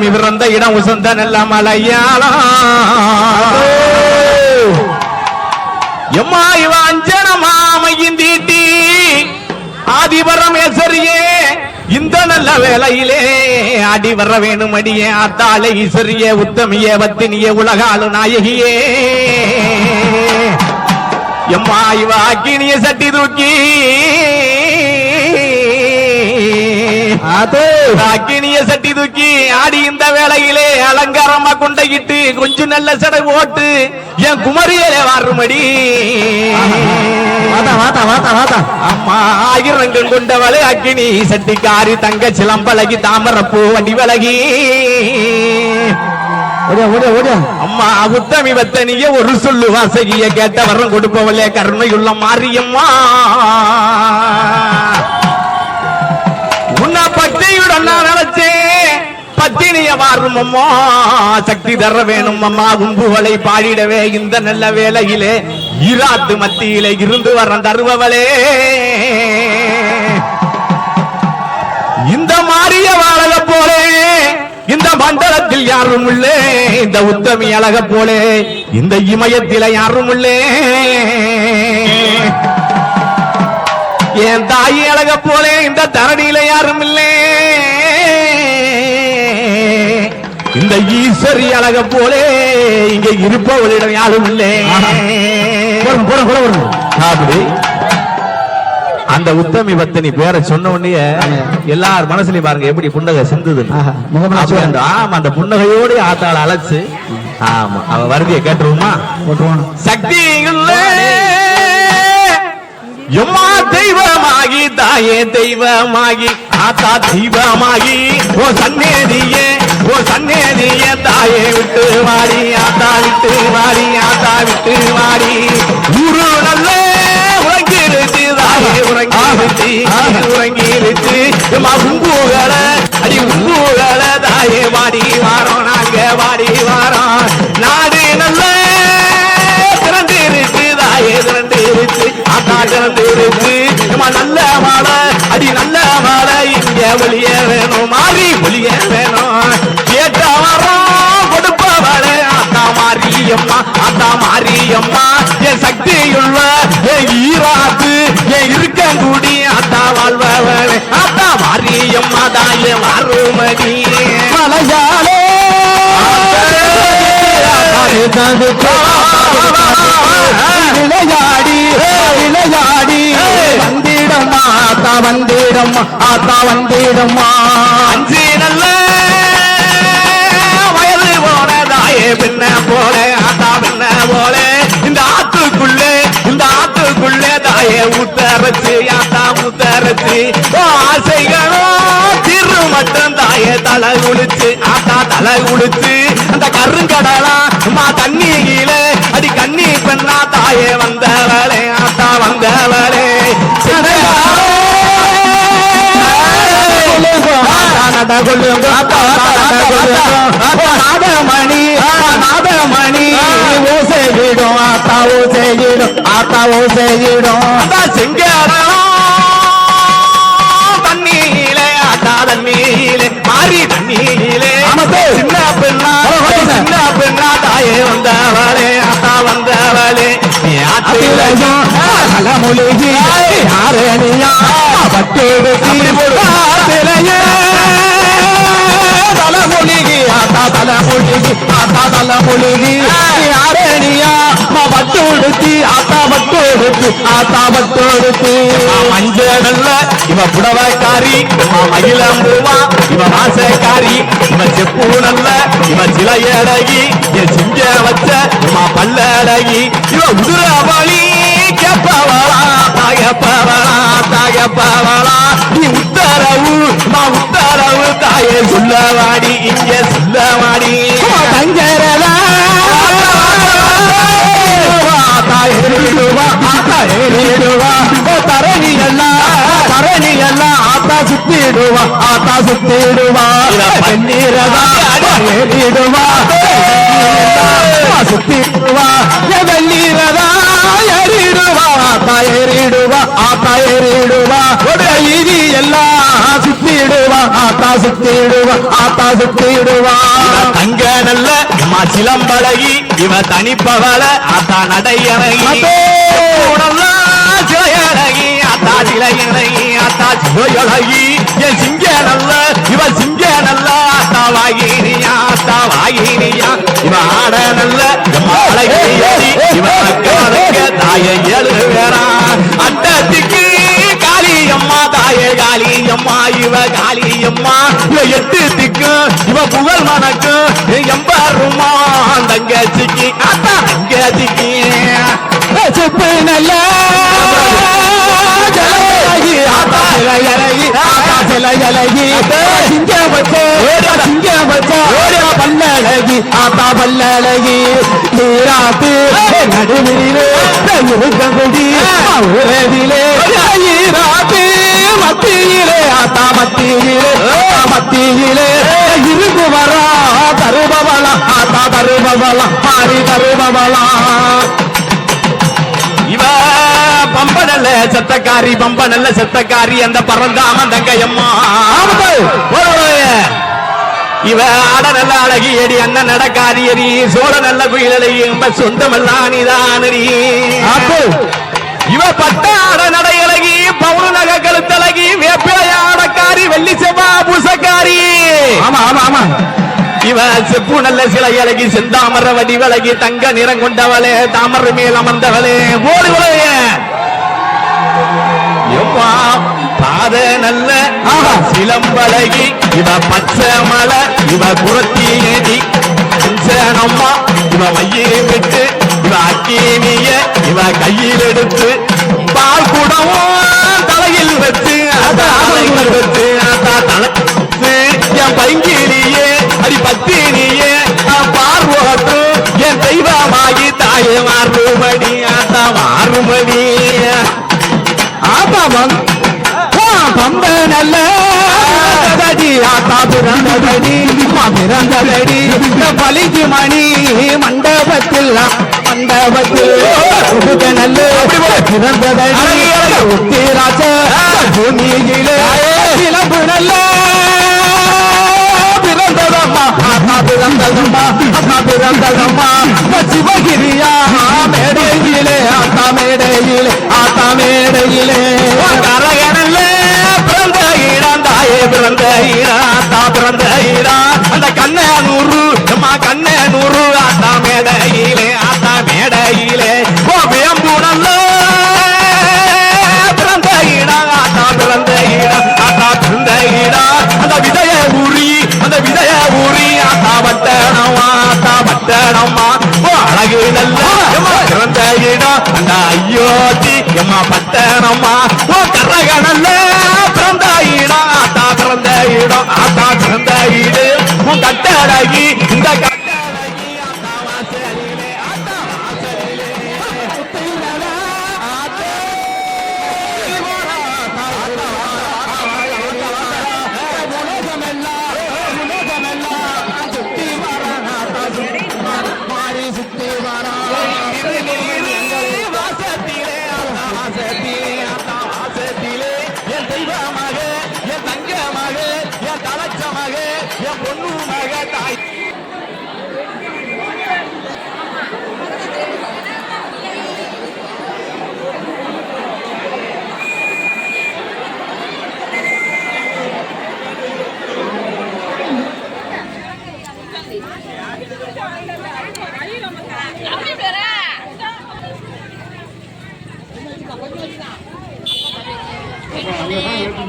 இடம் பிறந்த இடம் உசந்த நல்ல மலையாளம். எம்மா இவ அஞ்சனமாமையின் தீட்டி ஆதிபரமேஸ்வரியே இந்த நல்ல வேலையிலே அடி வர வேணும் அடியே ஆத்தாளை ஈஸ்வரியே உத்தமியே வத்தினியே உலகாலு நாயகியே. எம்மா இவ அக்கினிய சட்டி தூக்கி அக்கினிய சட்டி தூக்கி ஆடி இந்த வேளையிலே அலங்காரமா கொண்டையிட்டு கொஞ்சம் நல்ல சடை ஓட்டு என் குமரியிலே வாருமடி. அம்மா ஆயிரங்கள் கொண்டவளே அக்கினி சட்டிக்காரி தங்க சிலம்பழகி தாமரப்பூ வண்டி விலகி. அம்மா உத்தமி வத்தனிய ஒரு சொல்லு வாசகிய கேட்ட வரம் கொடுப்பவளே கருணையுள்ள மாரியம்மா. வாரும் அம்மா. சக்தி தர வேணும் அம்மா. கும்புகளை பாடிடவே இந்த நல்ல வேலையிலே இராத்து மத்தியிலே இருந்து வரம் தருபவளே. இந்த மாறிய வாழக போலே இந்த மண்டலத்தில் யாரும் உள்ளே இந்த உத்தமி அழக போலே இந்த இமயத்தில யாரும் உள்ளே. என் தாயி அழக போலே இந்த தரணியில யாரும் இல்லை. இந்த ஈஸ்வரி அழக போலே இங்க இருப்பவளிடம் யாரும் இல்லே. அப்படி அந்த உத்தமி பத்தினி பேரை சொன்ன உடனே எல்லார் மனசுலயும் பாருங்க எப்படி புன்னகை சிந்துது ஆமா அந்த புன்னகையோடு ஆத்தாள அழைச்சு ஆமா அவ வருகையை கேட்டுருவோமா? சக்தி எம்மா தெய்வமாகி தாயே தெய்வமாகி ஆத்தா தெய்வமாகி ஓ சன்னேதியே ஓ சன்னேதியே தாயே விட்டு வாடி ஆத்தா விட்டு வாடி ஆத்தா விட்டு வாடி ஊரு நல்ல உறங்கிருச்சு தாயே உறங்கிருச்சு உறங்கிருச்சு. எம்மா உம்புகள அடி உம்புகள தாயே வாடி வாரோம் நாங்க வாடி வாரோம். நாடு நல்ல திரண்டிருச்சு தாயே திரண்டிருச்சு ஆத்தா திரண்டிருச்சு நம்ம நல்ல மாலை அடி நல்ல மாலை இங்க வெளிய வேணும் மாறி வெளிய வேணும் மாரியம்மா என் சக்தியுள்ள என் ஈராத்து என் இருக்கங்குடி ஆத்தா வாழ்பவளே. ஆத்தா மாரியம்மா தாயே மாறுமடி மலையாளே. விளையாடி விளையாடி. வந்திடம்மா ஆத்தா வந்திடம்மா ஆத்தா வந்திடம்மா. அஞ்சு ஊத்தரச்சு யாத்தா ஊத்தரச்சு ஆசைகளும் திரு தாய தலை குளிச்சு ஆத்தா தலை குளிச்சு அந்த கருங்கடலா மா தண்ணியில அடி கண்ணி பெண்ணா தாயே வந்தவளே ஆத்தா வந்தவளே நாதமணி ஓசையிடும் ஆத்தா ஓசையிடும் ஆத்தா ஓசையிடும் ஆத்தா செங்கடலா தண்ணியிலே ஆத்தா தண்ணியிலே மாறி ஆமாத்தே. சின்ன பெண்ணா. சின்ன. பெண்ணா தாயே வந்தவளே ஆத்தா வந்தவளே. நீ ஆத்தில அத்திலையும் அலமொழிகி யாரணியா பட்டெடுத்தி ஆத்திலையே தலைமொழிகி ஆத்தா தலைமொழிகி ஆத்தா தலைமொழிகி பட்டு உடுத்தி ஆத்தா பட்டு உடுத்தி மஞ்சடல்ல இவ புடவைக்காரி இவ மகிழம்பூவா இவ மாசக்காரி இவ செப்பு நல்ல இவ சிலையடகி என் சிங்க வச்ச இவ பல்லடகி. இவ உதிரவழி கேப்பவளா தாயப்பவளா தாயப்பவளா. நீ உத்தரவு மா உத்தரவு தாயே சொல்லவாடி இங்கே சொல்லவாடி சுத்திடுவா வெந்நீரதா ஏறிடுவா சுத்திடுவா வெந்நீரதா ஏறிடுவா. ஆத்தா ஏறிடுவா ஆத்தா ஏறிடுவா இது எல்லாம் சுத்திடுவா. ஆத்தா சுத்திடுவா. ஆத்தா சுத்திடுவா. தங்க நல்ல சிலம்பழகி இவ தனிப்பவள ஆத்தா நடையழகி அதே. ஆத்தா சிலையழகி ஆத்தா சிலையழகி என் சிங்க நல்ல இவ சிங்க நல்ல ஆத்தா வாகினியா ஆத்தா வாகினியா இவ ஆட நல்ல எம்மா அழகி இவ அக்காலுக்கு தாயை எழுதுகிறா அட்டத்துக்கு காளியம்மா தாயே காளியம்மா இவ காளியம்மா. இவ எட்டு திக்கு இவ புகழ் மணக்கு எம்பாருமா. தங்கச்சிக்கு அத்தா தங்கச்சிக்கு செப்பு நல்ல சிலையலகி, சிங்கம் வச்சே, சிங்கம் வச்சே, பல்லழகி, ஆத்தா பல்லழகி, நீராட்டு நடுவிலே இருக்கங்குடி உறவிலே ஈராட்டு மத்தியிலே ஆத்தா மத்தியிலே மத்தியிலே இருக்கு வரா தருபவளா ஆத்தா தருபவளா மாறி தருபவளா பம்ப நல்ல செத்தக்காரி பம்ப நல்ல செத்தக்காரி அந்த பறந்தாம தங்கையம்மா. இவ ஆட நல்ல அழகி எடி அண்ணன் நடக்காரி எடி சோழ நல்ல குயிலடி எம்ப சொந்தமெல்லாம் நீதானடி. இவ பட்ட ஆட நடையழகி பவுனு நக கழுத்தழகி வேப்பிலை ஆடக்காரி வெள்ளி செவ்வா பூசக்காரி. ஆமா ஆமா ஆமா. இவ செப்பு நல்ல சிலை அழகி செந்தாமர வடிவழகி தங்க நிறம் கொண்டவளே தாமரை மேல் அமர்ந்தவளே ஓடுவளைய. எம்மா பாத நல்ல. சிலம்பழகி இவ பச்சை மலை இவ குரத்தி ஏடி அம்மா இவ மையை பிறந்ததடி அம்மா பிறந்ததடி இந்த பலிக்கு மணி மண்டபத்தில் மண்டபத்தில். நல்ல பிறந்ததடி உத்திராச்ச பூமியிலே இளம்பு நல்ல பிறந்ததம்மா ஆத்தா பிறந்ததம்மா அம்மா பிறந்ததம்மா. பிறந்த ஈரான் தா பிறந்த ஈரான் அந்த கண்ண நூறு அம்மா கண்ண நூறு. ஆத்தா மேடையிலே ஆத்தா மேடையிலே. ஓ வேம்பு நல்ல பிறந்த ஈரான் ஆத்தா பிறந்த ஈரான் ஆத்தா பிறந்த ஈரான் அந்த விதைய ஊறி அந்த விதைய ஊறி ஆத்தா பட்டணம் ஆத்தா பட்டணமா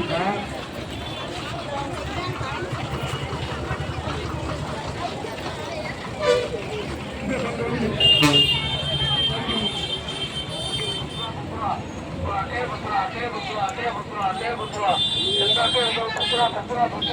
tá? Até vou pular, até vou pular, até vou pular. Até vou pular, até vou pular.